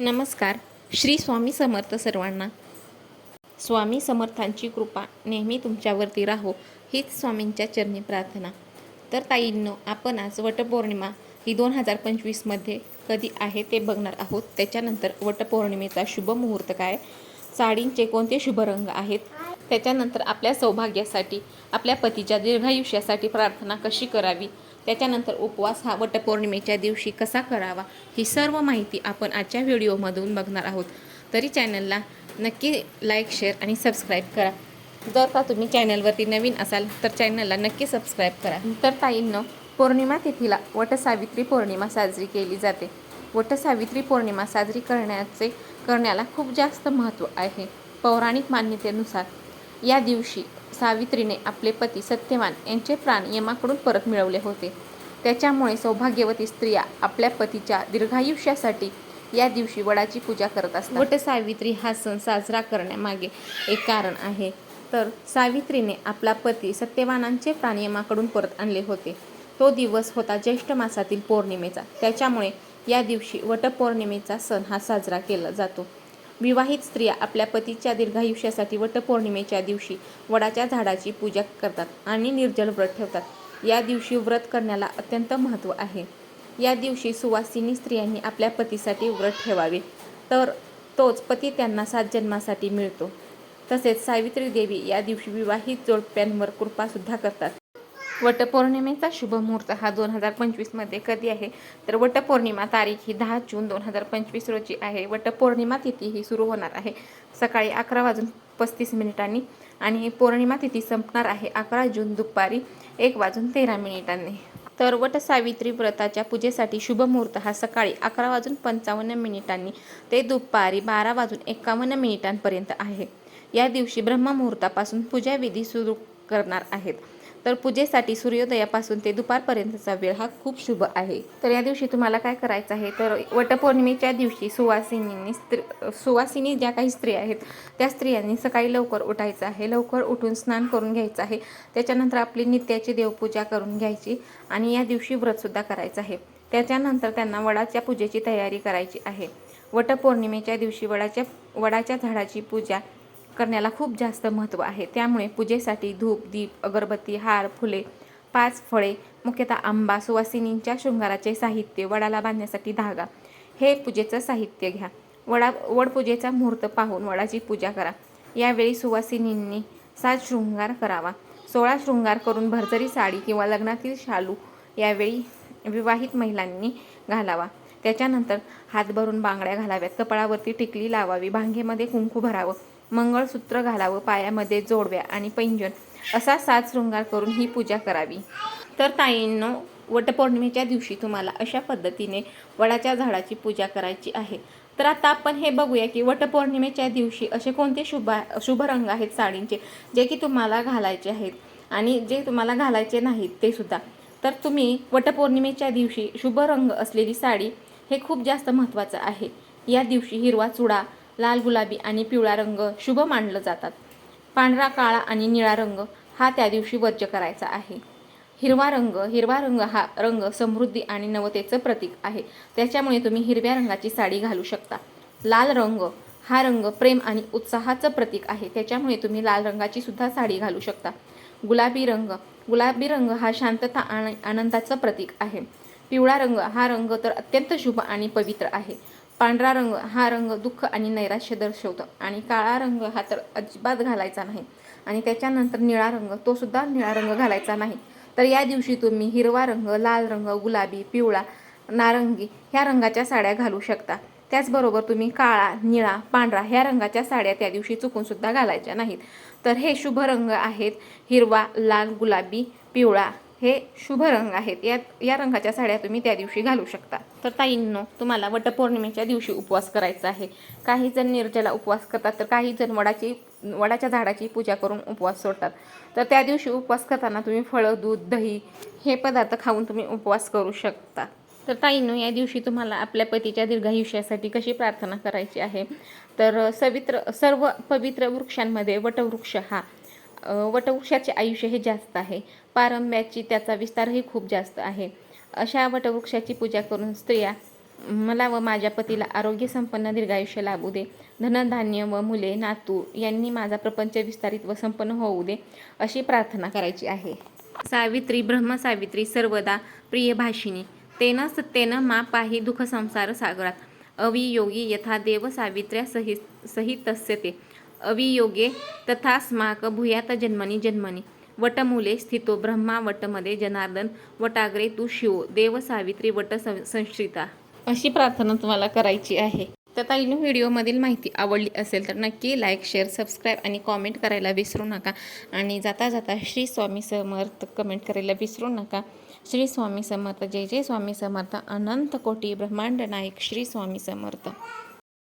नमस्कार. श्री स्वामी समर्थ सर्वांना. स्वामी समर्थांची कृपा नेहमी तुमच्यावरती राहो हीच स्वामींच्या चरणी प्रार्थना. तर ताईंनो आपण आज वटपौर्णिमा ही दोन हजार पंचवीसमध्ये कधी आहे ते बघणार आहोत. त्याच्यानंतर वटपौर्णिमेचा शुभ मुहूर्त काय? साडींचे कोणते शुभ रंग आहेत? त्याच्यानंतर आपल्या सौभाग्यासाठी आपल्या पतीच्या दीर्घायुष्यासाठी प्रार्थना कशी करावी? त्याच्यानंतर उपवास हा वटपौर्णिमेच्या दिवशी कसा करावा ही सर्व माहिती आपण आजच्या व्हिडिओमधून बघणार आहोत. तरी चॅनलला नक्की लाईक शेअर आणि सबस्क्राईब करा. जर का तुम्ही चॅनलवरती नवीन असाल तर चॅनलला नक्की सबस्क्राईब करा. तर ताईंनं पौर्णिमा तिथीला वटसावित्री पौर्णिमा साजरी केली जाते. वटसावित्री पौर्णिमा साजरी करण्याचे करण्याला खूप जास्त महत्त्व आहे. पौराणिक मान्यतेनुसार या दिवशी सावित्रीने आपले पती सत्यवान यांचे प्राण यमाकडून परत मिळवले होते. त्याच्यामुळे सौभाग्यवती स्त्रिया आपल्या पतीच्या दीर्घायुष्यासाठी या दिवशी वडाची पूजा करत असतात. वट सावित्री हा सण साजरा करण्यामागे एक कारण आहे. तर सावित्रीने आपला पती सत्यवानांचे प्राण यमाकडून परत आणले होते. तो दिवस होता ज्येष्ठ मासातील पौर्णिमेचा. त्याच्यामुळे या दिवशी वटपौर्णिमेचा सण हा साजरा केला जातो. विवाहित स्त्रिया आपल्या पतीच्या दीर्घायुष्यासाठी वटपौर्णिमेच्या दिवशी वडाच्या झाडाची पूजा करतात आणि निर्जल व्रत ठेवतात. या दिवशी व्रत करण्याला अत्यंत महत्त्व आहे. या दिवशी सुवासिनी स्त्रियांनी आपल्या पतीसाठी व्रत ठेवावे. तर तोच पती त्यांना सात जन्मासाठी मिळतो. तसेच सावित्री देवी या दिवशी विवाहित जोडप्यांवर कृपासुद्धा करतात. वटपौर्णिमेचा शुभ मुहूर्त हा दोन हजार पंचवीसमध्ये कधी आहे? तर वटपौर्णिमा तारीख ही दहा जून दोन हजार पंचवीस रोजी आहे. वटपौर्णिमा तिथी ही सुरू होणार आहे. सकाळी अकरा वाजून पस्तीस मिनिटांनी आणि पौर्णिमा तिथी संपणार आहे अकरा जून दुपारी एक वाजून तेरा मिनिटांनी. तर वटसावित्री व्रताच्या पूजेसाठी शुभ मुहूर्त हा सकाळी अकरा वाजून पंचावन्न मिनिटांनी ते दुपारी बारा वाजून एकावन्न मिनिटांपर्यंत आहे. या दिवशी ब्रह्ममुहूर्तापासून पूजाविधी सुरू करणार आहेत. तर पूजेसाठी सूर्योदयापासून ते दुपारपर्यंतचा वेळ हा खूप शुभ आहे. तर या दिवशी तुम्हाला काय करायचं आहे? तर वटपौर्णिमेच्या दिवशी सुवासिनींनी स्त्री सुवासिनी ज्या काही स्त्रिया आहेत त्या स्त्रियांनी सकाळी लवकर उठायचं आहे. लवकर उठून स्नान करून घ्यायचं आहे. त्याच्यानंतर आपली नित्याची देवपूजा करून घ्यायची आणि या दिवशी व्रतसुद्धा करायचं आहे. त्याच्यानंतर त्यांना वडाच्या पूजेची तयारी करायची आहे. वटपौर्णिमेच्या दिवशी वडाच्या वडाच्या झाडाची पूजा करण्याला खूप जास्त महत्त्व आहे. त्यामुळे पूजेसाठी धूप दीप अगरबत्ती हार फुले पाच फळे मुख्यतः आंबा सुवासिनींच्या शृंगाराचे साहित्य वडाला बांधण्यासाठी धागा. हे पूजेचं साहित्य घ्या. वडा वडपूजेचा मुहूर्त पाहून वडाची पूजा करा. यावेळी सुवासिनींनी सात शृंगार करावा. सोळा शृंगार करून भरजरी साडी किंवा लग्नातील शालू यावेळी विवाहित महिलांनी घालावा. त्याच्यानंतर हात भरून बांगड्या घालाव्यात. कपाळावरती टिकली लावावी. भांगेमध्ये कुंकू भरावं. मंगळसूत्र घालावं पायामध्ये जोडव्या आणि पैंजण असा सात शृंगार करून ही पूजा करावी. तर ताईंनो वटपौर्णिमेच्या दिवशी तुम्हाला अशा पद्धतीने वडाच्या झाडाची पूजा करायची आहे. तर आता आपण हे बघूया की वटपौर्णिमेच्या दिवशी असे कोणते शुभ शुभ रंग आहेत साडींचे जे की तुम्हाला घालायचे आहेत आणि जे तुम्हाला घालायचे नाहीत ते सुद्धा. तर तुम्ही वटपौर्णिमेच्या दिवशी शुभ रंग असलेली साडी हे खूप जास्त महत्त्वाचं आहे. या दिवशी हिरवा चुडा लाल गुलाबी आणि पिवळा रंग शुभ मानलं जातात. पांढरा काळा आणि निळा रंग हा त्या दिवशी वर्ज्य करायचा आहे. हिरवा रंग हिरवा रंग हा रंग समृद्धी आणि नवतेचं प्रतीक आहे. त्याच्यामुळे तुम्ही हिरव्या रंगाची साडी घालू शकता. लाल रंग हा रंग प्रेम आणि उत्साहाचं प्रतीक आहे. त्याच्यामुळे तुम्ही लाल रंगाची सुद्धा साडी घालू शकता. गुलाबी रंग गुलाबी रंग हा शांतता आणि आनंदाचं प्रतीक आहे. पिवळा रंग हा रंग तर अत्यंत शुभ आणि पवित्र आहे. पांढरा रंग हा रंग दुःख आणि नैराश्य दर्शवतो. आणि काळा रंग हा तर अजिबात घालायचा नाही. आणि त्याच्यानंतर निळा रंग तो सुद्धा निळा रंग घालायचा नाही. तर या दिवशी तुम्ही हिरवा रंग लाल रंग गुलाबी पिवळा नारंगी ह्या रंगाच्या साड्या घालू शकता. त्याचबरोबर तुम्ही काळा निळा पांढरा ह्या रंगाच्या साड्या त्या दिवशी चुकून सुद्धा घालायच्या नाहीत. तर हे शुभ रंग आहेत हिरवा लाल गुलाबी पिवळा हे शुभ रंग आहेत. या या रंगाच्या साड्या तुम्ही त्या दिवशी घालू शकता. तर ताईंनो तुम्हाला वटपौर्णिमेच्या दिवशी उपवास करायचा आहे. काही जण निर्जला उपवास करतात तर काही जण वडाची वडाच्या झाडाची पूजा करून उपवास सोडतात. तर त्या दिवशी उपवास करताना तुम्ही फळं दूध दही हे पदार्थ खाऊन तुम्ही उपवास करू शकता. तर ताईंनो या दिवशी तुम्हाला आपल्या पतीच्या दीर्घायुष्यासाठी कशी प्रार्थना करायची आहे? तर सवित्र सर्व पवित्र वृक्षांमध्ये वटवृक्ष हा वटवृक्षाचे आयुष्य हे जास्त आहे. पारंब्याची त्याचा विस्तारही खूप जास्त आहे. अशा वटवृक्षाची पूजा करून स्त्रिया मला व माझ्या पतीला आरोग्य संपन्न दीर्घायुष्य लाभू दे. धनधान्य व मुले नातू यांनी माझा प्रपंच विस्तारित व संपन्न होऊ दे अशी प्रार्थना करायची आहे. सावित्री ब्रह्मसावित्री सर्वदा प्रिय भाषिणी तेन सत्येन मा पाही दुःख संसार सागरात. अवियोगी यथा देव सावित्र्या सहित सहितस्य ते अवियोगे तथा स्माक भूयात जन्मनी जन्मनी. वटमूले स्थितो ब्रह्मा वटमध्ये जनार्दन वटाग्रे तू शिव देव सावित्री वट सं- संश्रिता. अशी प्रार्थना तुम्हाला करायची आहे. तर ताईनं व्हिडिओमधील माहिती आवडली असेल तर नक्की लाईक शेअर सबस्क्राईब आणि कॉमेंट करायला विसरू नका. आणि जाता जाता श्री स्वामी समर्थ कमेंट करायला विसरू नका. श्री स्वामी समर्थ जय जय स्वामी समर्थ अनंत कोटी ब्रह्मांड नायक श्री स्वामी समर्थ.